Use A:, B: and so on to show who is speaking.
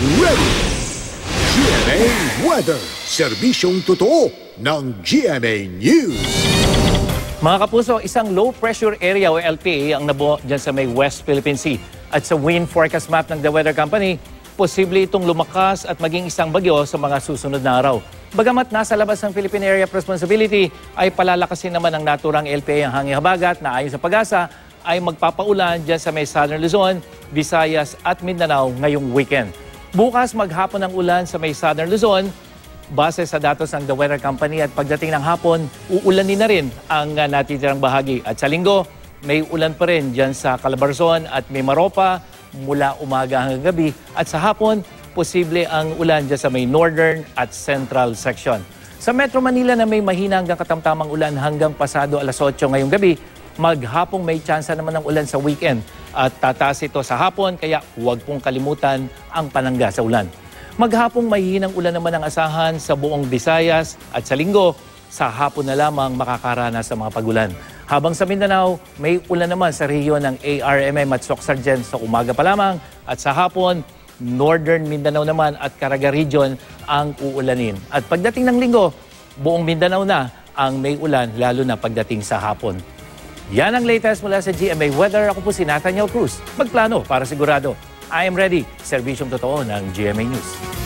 A: ready. GMA Weather. Serbisyong totoo ng GMA News.
B: Mga kapuso, isang low pressure area o LPA ang nabuo dyan sa may West Philippine Sea. At sa wind forecast map ng The Weather Company, posible itong lumakas at maging isang bagyo sa mga susunod na araw. Bagamat nasa labas ng Philippine Area of Responsibility, ay palalakasin naman ng naturang LPA ang hangin habagat na ayon sa pag-asa ay magpapaulan dyan sa may Southern Luzon, Visayas at Mindanao ngayong weekend. Bukas maghapon ang ulan sa may Southern Luzon, Base sa datos ng The Weather Company at pagdating ng hapon, uulanin na rin ang uh, natitirang bahagi. At sa linggo, may ulan pa rin dyan sa Calabarzon at may Maropa mula umaga hanggang gabi. At sa hapon, posible ang ulan dyan sa may northern at central section. Sa Metro Manila na may mahina hanggang katamtamang ulan hanggang pasado alas 8 ngayong gabi, maghapong may tsansa naman ng ulan sa weekend. At tataas ito sa hapon, kaya huwag pong kalimutan ang panangga sa ulan. Maghapong mahihinang ulan naman ang asahan sa buong Visayas at sa linggo, sa hapon na lamang makakaranas sa mga pagulan. Habang sa Mindanao, may ulan naman sa rehiyon ng ARMM at Soxargen sa umaga pa lamang at sa hapon, Northern Mindanao naman at Caraga Region ang uulanin. At pagdating ng linggo, buong Mindanao na ang may ulan lalo na pagdating sa hapon. Yan ang latest mula sa GMA Weather. Ako po si Nathaniel Cruz. Magplano para sigurado. I am ready. Serbisyong totoo ng GMA News.